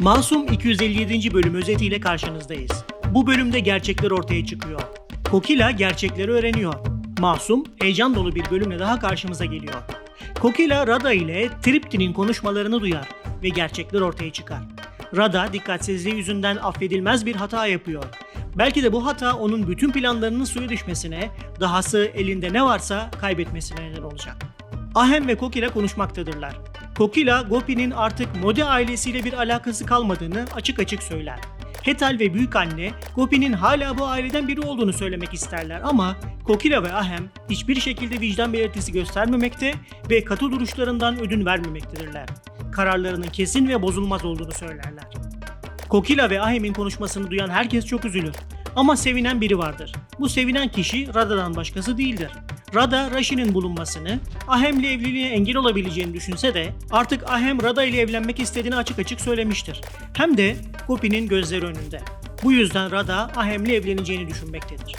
Masum 257. bölüm özetiyle karşınızdayız. Bu bölümde gerçekler ortaya çıkıyor. Kokila gerçekleri öğreniyor. Masum heyecan dolu bir bölümle daha karşımıza geliyor. Kokila Rada ile Tripti'nin konuşmalarını duyar ve gerçekler ortaya çıkar. Rada dikkatsizliği yüzünden affedilmez bir hata yapıyor. Belki de bu hata onun bütün planlarının suya düşmesine, dahası elinde ne varsa kaybetmesine neden olacak. Ahem ve Kokila konuşmaktadırlar. Kokila, Gopi'nin artık Mode ailesiyle bir alakası kalmadığını açık açık söyler. Hetal ve büyükanne Gopi'nin hala bu aileden biri olduğunu söylemek isterler ama Kokila ve Ahem hiçbir şekilde vicdan belirtisi göstermemekte ve katı duruşlarından ödün vermemektedirler. Kararlarının kesin ve bozulmaz olduğunu söylerler. Kokila ve Ahem'in konuşmasını duyan herkes çok üzülür. Ama sevinen biri vardır. Bu sevinen kişi Rada'dan başkası değildir. Rada, Rashi'nin bulunmasını, Ahem'le evliliğine engel olabileceğini düşünse de artık Ahem Rada ile evlenmek istediğini açık açık söylemiştir. Hem de Gopi'nin gözleri önünde. Bu yüzden Rada Ahem'le evleneceğini düşünmektedir.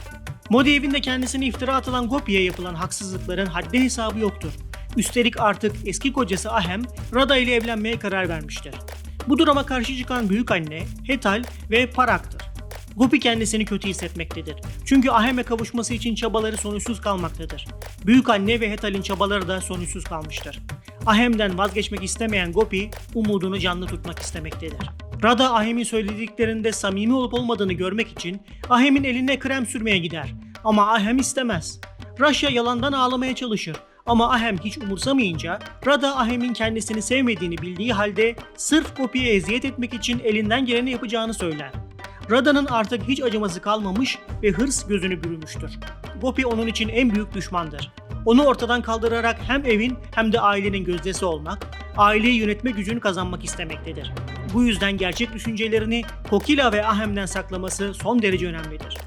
Modi evinde kendisine iftira atılan Gopi'ye yapılan haksızlıkların haddi hesabı yoktur. Üstelik artık eski kocası Ahem, Rada ile evlenmeye karar vermiştir. Bu duruma karşı çıkan büyük anne Hetal ve Parak'tır. Gopi kendisini kötü hissetmektedir. Çünkü Ahem'e kavuşması için çabaları sonuçsuz kalmaktadır. Büyük anne ve Hetal'in çabaları da sonuçsuz kalmıştır. Ahem'den vazgeçmek istemeyen Gopi, umudunu canlı tutmak istemektedir. Rada Ahem'in söylediklerinde samimi olup olmadığını görmek için Ahem'in eline krem sürmeye gider. Ama Ahem istemez. Rasha yalandan ağlamaya çalışır. Ama Ahem hiç umursamayınca Rada Ahem'in kendisini sevmediğini bildiği halde sırf Gopi'ye eziyet etmek için elinden geleni yapacağını söyler. Rada'nın artık hiç acıması kalmamış ve hırs gözünü bürümüştür. Gopi onun için en büyük düşmandır. Onu ortadan kaldırarak hem evin hem de ailenin gözdesi olmak, aileyi yönetme gücünü kazanmak istemektedir. Bu yüzden gerçek düşüncelerini Kokila ve Ahem'den saklaması son derece önemlidir.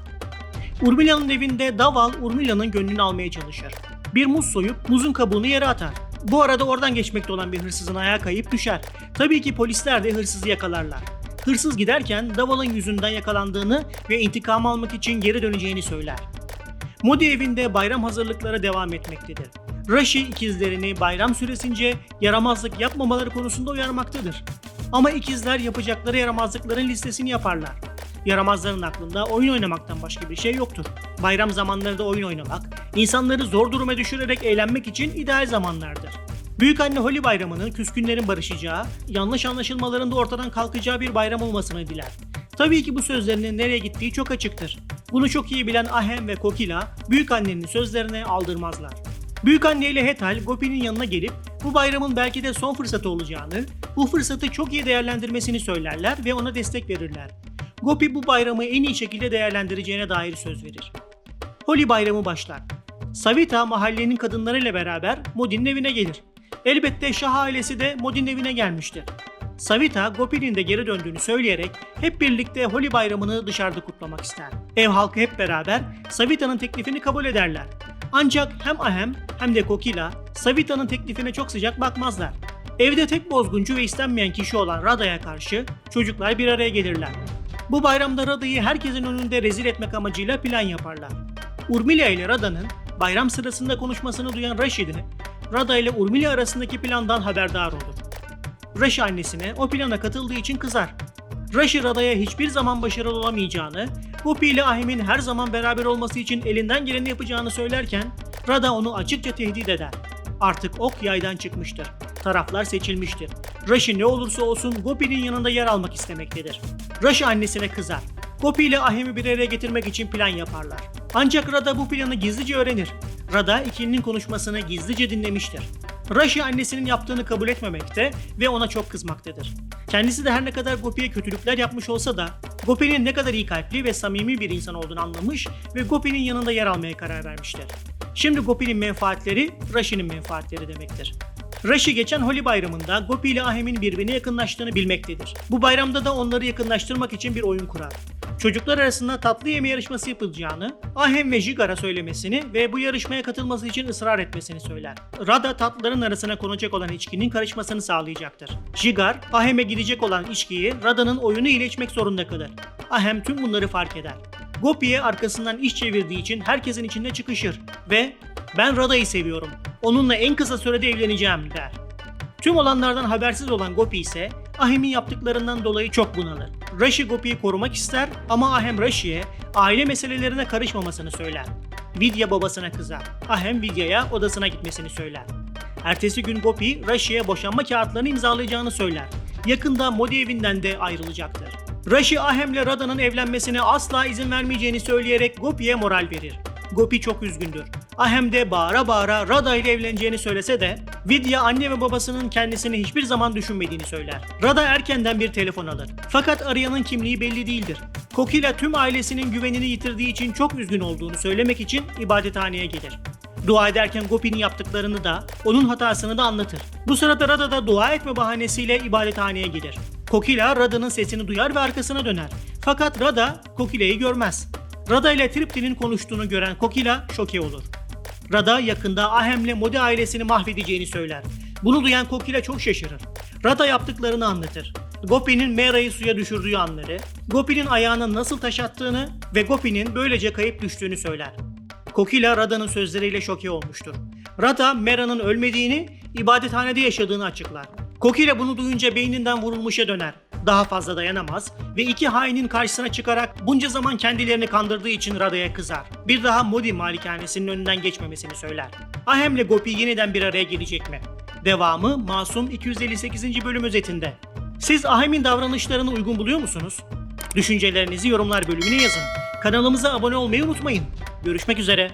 Urmila'nın evinde Daval Urmila'nın gönlünü almaya çalışır. Bir muz soyup muzun kabuğunu yere atar. Bu arada oradan geçmekte olan bir hırsızın ayağa kayıp düşer. Tabii ki polisler de hırsızı yakalarlar. Hırsız giderken Daval'ın yüzünden yakalandığını ve intikam almak için geri döneceğini söyler. Modi evinde bayram hazırlıkları devam etmektedir. Rashi ikizlerini bayram süresince yaramazlık yapmamaları konusunda uyarmaktadır. Ama ikizler yapacakları yaramazlıkların listesini yaparlar. Yaramazların aklında oyun oynamaktan başka bir şey yoktur. Bayram zamanlarında oyun oynamak, insanları zor duruma düşürerek eğlenmek için ideal zamanlardır. Büyükanne Holi bayramının küskünlerin barışacağı, yanlış anlaşılmaların da ortadan kalkacağı bir bayram olmasını diler. Tabii ki bu sözlerinin nereye gittiği çok açıktır. Bunu çok iyi bilen Ahem ve Kokila, büyükannenin sözlerine aldırmazlar. Büyükanne ile Hetal, Gopi'nin yanına gelip bu bayramın belki de son fırsatı olacağını, bu fırsatı çok iyi değerlendirmesini söylerler ve ona destek verirler. Gopi bu bayramı en iyi şekilde değerlendireceğine dair söz verir. Holi bayramı başlar. Savita mahallenin kadınlarıyla beraber Modi'nin evine gelir. Elbette Şah ailesi de Modi'nin evine gelmiştir. Savita, Gopi'nin de geri döndüğünü söyleyerek hep birlikte Holi bayramını dışarıda kutlamak ister. Ev halkı hep beraber Savita'nın teklifini kabul ederler. Ancak hem Ahem hem de Kokila Savita'nın teklifine çok sıcak bakmazlar. Evde tek bozguncu ve istenmeyen kişi olan Rada'ya karşı çocuklar bir araya gelirler. Bu bayramda Rada'yı herkesin önünde rezil etmek amacıyla plan yaparlar. Urmila ile Rada'nın bayram sırasında konuşmasını duyan Rashid'i, Rada ile Urmila arasındaki plandan haberdar olur. Rashi annesine o plana katıldığı için kızar. Rashi Rada'ya hiçbir zaman başarılı olamayacağını, Gopi ile Ahim'in her zaman beraber olması için elinden geleni yapacağını söylerken Rada onu açıkça tehdit eder. Artık ok yaydan çıkmıştır. Taraflar seçilmiştir. Rashi ne olursa olsun Gopi'nin yanında yer almak istemektedir. Rashi annesine kızar. Gopi ile Ahim'i bir araya getirmek için plan yaparlar. Ancak Rada bu planı gizlice öğrenir. Rada ikilinin konuşmasını gizlice dinlemiştir. Rashi annesinin yaptığını kabul etmemekte ve ona çok kızmaktadır. Kendisi de her ne kadar Gopi'ye kötülükler yapmış olsa da Gopi'nin ne kadar iyi kalpli ve samimi bir insan olduğunu anlamış ve Gopi'nin yanında yer almaya karar vermiştir. Şimdi Gopi'nin menfaatleri Rashi'nin menfaatleri demektir. Rashi geçen Holi bayramında Gopi ile Ahem'in birbirine yakınlaştığını bilmektedir. Bu bayramda da onları yakınlaştırmak için bir oyun kurar. Çocuklar arasında tatlı yeme yarışması yapılacağını, Ahem ve Jigar'a söylemesini ve bu yarışmaya katılması için ısrar etmesini söyler. Rada tatlıların arasına konacak olan içkinin karışmasını sağlayacaktır. Jigar, Ahem'e gidecek olan içkiyi Rada'nın oyunu ile içmek zorunda kalır. Ahem tüm bunları fark eder. Gopi'ye arkasından iş çevirdiği için herkesin içinde çıkışır ve ben Rada'yı seviyorum. Onunla en kısa sürede evleneceğim der. Tüm olanlardan habersiz olan Gopi ise Ahem'in yaptıklarından dolayı çok bunalır. Rashi Gopi'yi korumak ister ama Ahem Rashi'ye aile meselelerine karışmamasını söyler. Vidya babasına kızar. Ahem Vidya'ya odasına gitmesini söyler. Ertesi gün Gopi, Rashi'ye boşanma kağıtlarını imzalayacağını söyler. Yakında Modi evinden de ayrılacaktır. Rashi Ahem'le Radha'nın evlenmesine asla izin vermeyeceğini söyleyerek Gopi'ye moral verir. Gopi çok üzgündür. Ahem de bağıra bağıra Radha ile evleneceğini söylese de Vidya anne ve babasının kendisini hiçbir zaman düşünmediğini söyler. Radha erkenden bir telefon alır. Fakat arayanın kimliği belli değildir. Kokila tüm ailesinin güvenini yitirdiği için çok üzgün olduğunu söylemek için ibadethaneye gelir. Dua ederken Gopi'nin yaptıklarını da, onun hatasını da anlatır. Bu sırada Radha da dua etme bahanesiyle ibadethaneye gelir. Kokila Radha'nın sesini duyar ve arkasına döner. Fakat Radha Kokila'yı görmez. Radha ile Tripti'nin konuştuğunu gören Kokila şoke olur. Radha yakında Ahem'le Modi ailesini mahvedeceğini söyler. Bunu duyan Kokila çok şaşırır. Radha yaptıklarını anlatır. Gopi'nin Mera'yı suya düşürdüğü anları, Gopi'nin ayağına nasıl taş attığını ve Gopi'nin böylece kayıp düştüğünü söyler. Kokila Radha'nın sözleriyle şoke olmuştur. Radha Mera'nın ölmediğini, ibadethanede yaşadığını açıklar. Kokila bunu duyunca beyninden vurulmuşa döner. Daha fazla dayanamaz ve iki hainin karşısına çıkarak bunca zaman kendilerini kandırdığı için Radha'ya kızar. Bir daha Modi malikanesinin önünden geçmemesini söyler. Ahem'le Gopi yeniden bir araya gelecek mi? Devamı Masum 258. bölüm özetinde. Siz Ahem'in davranışlarını uygun buluyor musunuz? Düşüncelerinizi yorumlar bölümüne yazın. Kanalımıza abone olmayı unutmayın. Görüşmek üzere.